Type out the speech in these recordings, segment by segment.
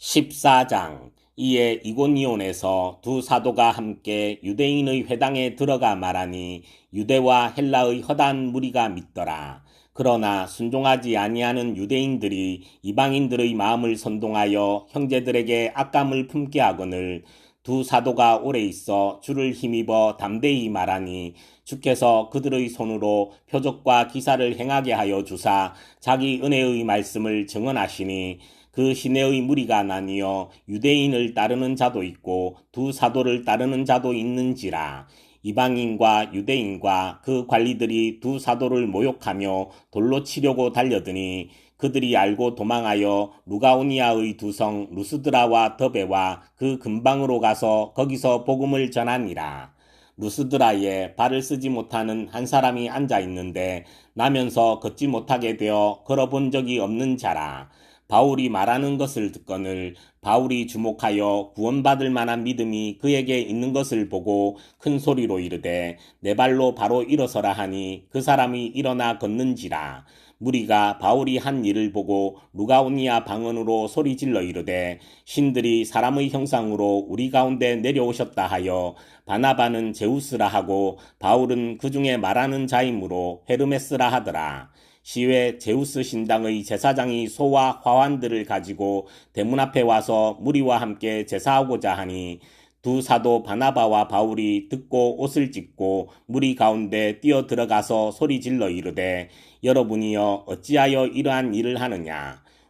14장 이에 이고니온에서 두 사도가 함께 유대인의 회당에 들어가 말하니 유대와 헬라의 허단 무리가 믿더라. 그러나 순종하지 아니하는 유대인들이 이방인들의 마음을 선동하여 형제들에게 악감을 품게 하거늘 두 사도가 오래 있어 주를 힘입어 담대히 말하니 주께서 그들의 손으로 표적과 기사를 행하게 하여 주사 자기 은혜의 말씀을 증언하시니 그 시내의 무리가 나뉘어 유대인을 따르는 자도 있고 두 사도를 따르는 자도 있는지라 이방인과 유대인과 그 관리들이 두 사도를 모욕하며 돌로 치려고 달려드니 그들이 알고 도망하여 루가오니아의 두 성 루스드라와 더베와 그 근방으로 가서 거기서 복음을 전하니라. 루스드라에 발을 쓰지 못하는 한 사람이 앉아 있는데 나면서 걷지 못하게 되어 걸어본 적이 없는 자라. 바울이 말하는 것을 듣거늘 바울이 주목하여 구원받을 만한 믿음이 그에게 있는 것을 보고 큰 소리로 이르되 내 발로 바로 일어서라 하니 그 사람이 일어나 걷는지라 무리가 바울이 한 일을 보고 루가오니아 방언으로 소리질러 이르되 신들이 사람의 형상으로 우리 가운데 내려오셨다 하여 바나바는 제우스라 하고 바울은 그 중에 말하는 자이므로 헤르메스라 하더라. 시외 제우스 신당의 제사장이 소와 화환들을 가지고 대문 앞에 와서 무리와 함께 제사하고자 하니 두 사도 바나바와 바울이 듣고 옷을 찢고 무리 가운데 뛰어 들어가서 소리 질러 이르되 여러분이여 어찌하여 이러한 일을 하느냐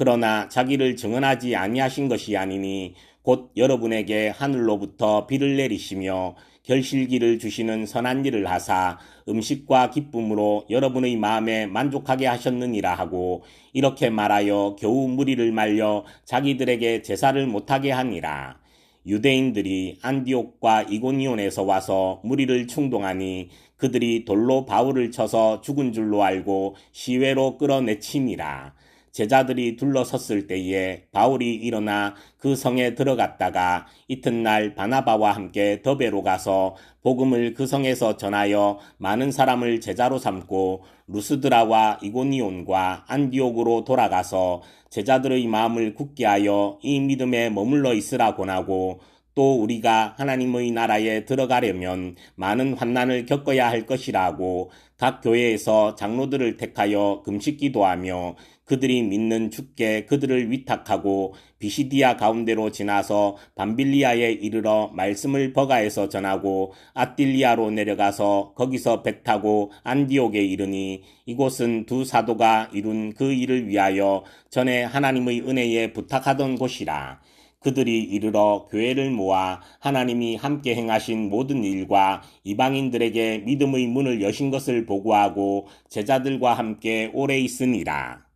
그러나 자기를 증언하지 아니하신 것이 아니니 곧 여러분에게 하늘로부터 비를 내리시며 결실기를 주시는 선한 일을 하사 음식과 기쁨으로 여러분의 마음에 만족하게 하셨느니라 하고 이렇게 말하여 겨우 무리를 말려 자기들에게 제사를 못하게 하니라. 유대인들이 안디옥과 이고니온에서 와서 무리를 충동하니 그들이 돌로 바울을 쳐서 죽은 줄로 알고 시외로 끌어내치니라. 제자들이 둘러섰을 때에 바울이 일어나 그 성에 들어갔다가 이튿날 바나바와 함께 더베로 가서 복음을 그 성에서 전하여 많은 사람을 제자로 삼고 루스드라와 이고니온과 안디옥으로 돌아가서 제자들의 마음을 굳게 하여 이 믿음에 머물러 있으라 권하고 또 우리가 하나님의 나라에 들어가려면 많은 환난을 겪어야 할 것이라고 각 교회에서 장로들을 택하여 금식 기도하며 그들이 믿는 주께 그들을 위탁하고 비시디아 가운데로 지나서 밤빌리아에 이르러 말씀을 버가에서 전하고 아딜리아로 내려가서 거기서 배 타고 안디옥에 이르니 이곳은 두 사도가 이룬 그 일을 위하여 전에 하나님의 은혜에 부탁하던 곳이라. 그들이 이르러 교회를 모아 하나님이 함께 행하신 모든 일과 이방인들에게 믿음의 문을 여신 것을 보고하고 제자들과 함께 오래 있으니라.